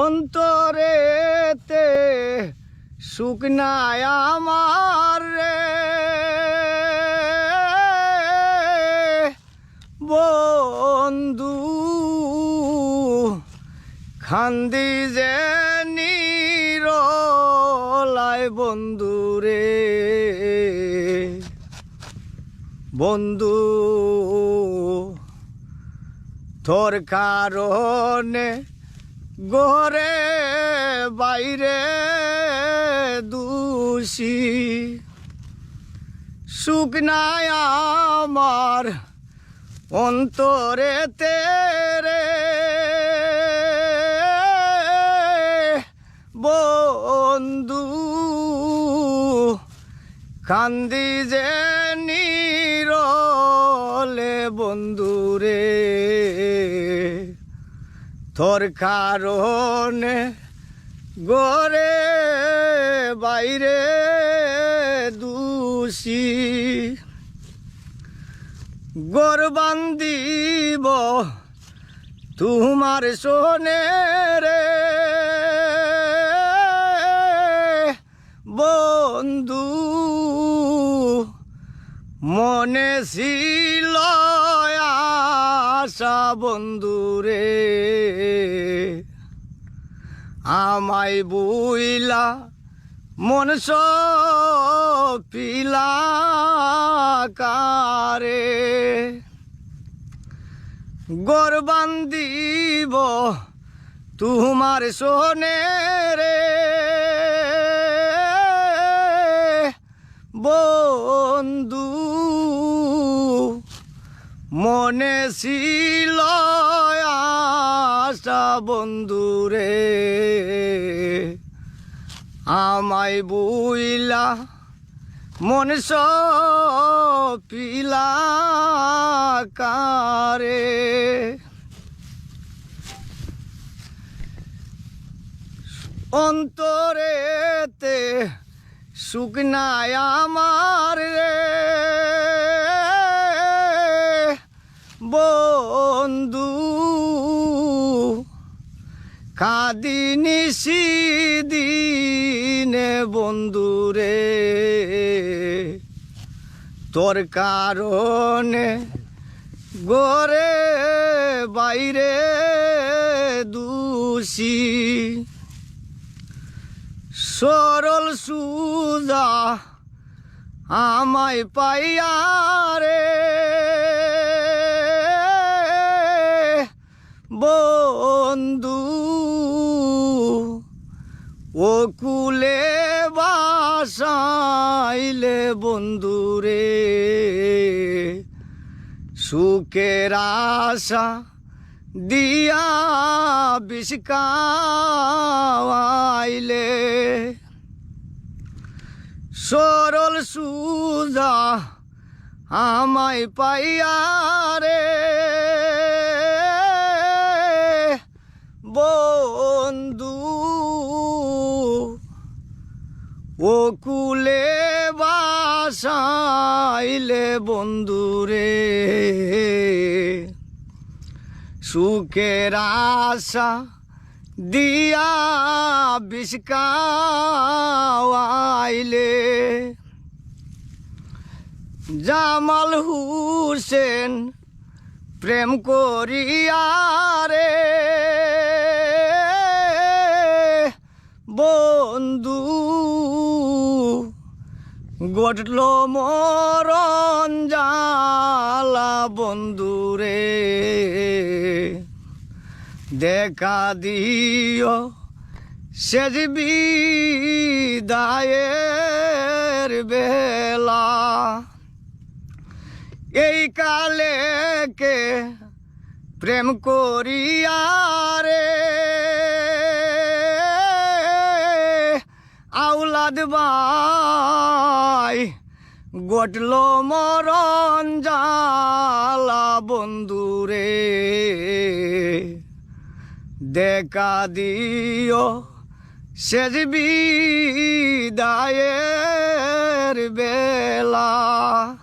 অন্তরেতে শুকনায় আমার রে। বন্ধু খান্দি যে নিরলায় বন্ধু রে। বন্ধু তোর কারণে ঘরে বাইরে দূষি। শুকনায় আমার অন্তরে তেরে বন্ধু কান্দি যে নিরলে বন্ধুরে তোর কারণে গরে বাইরে দূষি। গরবান্দিব তোমার সোনে রে। মনে ছিল আশা বন্ধুরে আমায় বুইলা মন পিলা কারে। গরবান্দিব তোমার সোনে রে। বন্ধু মনে ছিল আশা বন্ধুরে। আমায় বুইলা মন পিলা কারে। অন্তরেতে শুকনায় আমার রে। বন্ধু কাদিনি দিনে বন্ধুরে তোর কারণে গোরে বাইরে দূষি। সরল সুজা আমায় পাইয়া রে। বাসাইলে বন্ধুরে সুখের আশা দিয়া বিষকাইলে সরল সুজা আমায় পাইয়া রে বন্ধু ও কুলে বাসাইলে বন্ধুরে সুখের আশা দিয়া বিষকাইলে জামাল হুসেন প্রেম করিয়া রে গটল মরণ জালা বন্ধুরে। দেখা দিও সেজ বিদায়ের বেলা। এই কালে কে প্রেম করিয়া রে। আউলাদ বাই গটল মরণ জালা বন্ধুরে। দেখা দিও সেজ বিদায়ের বেলা।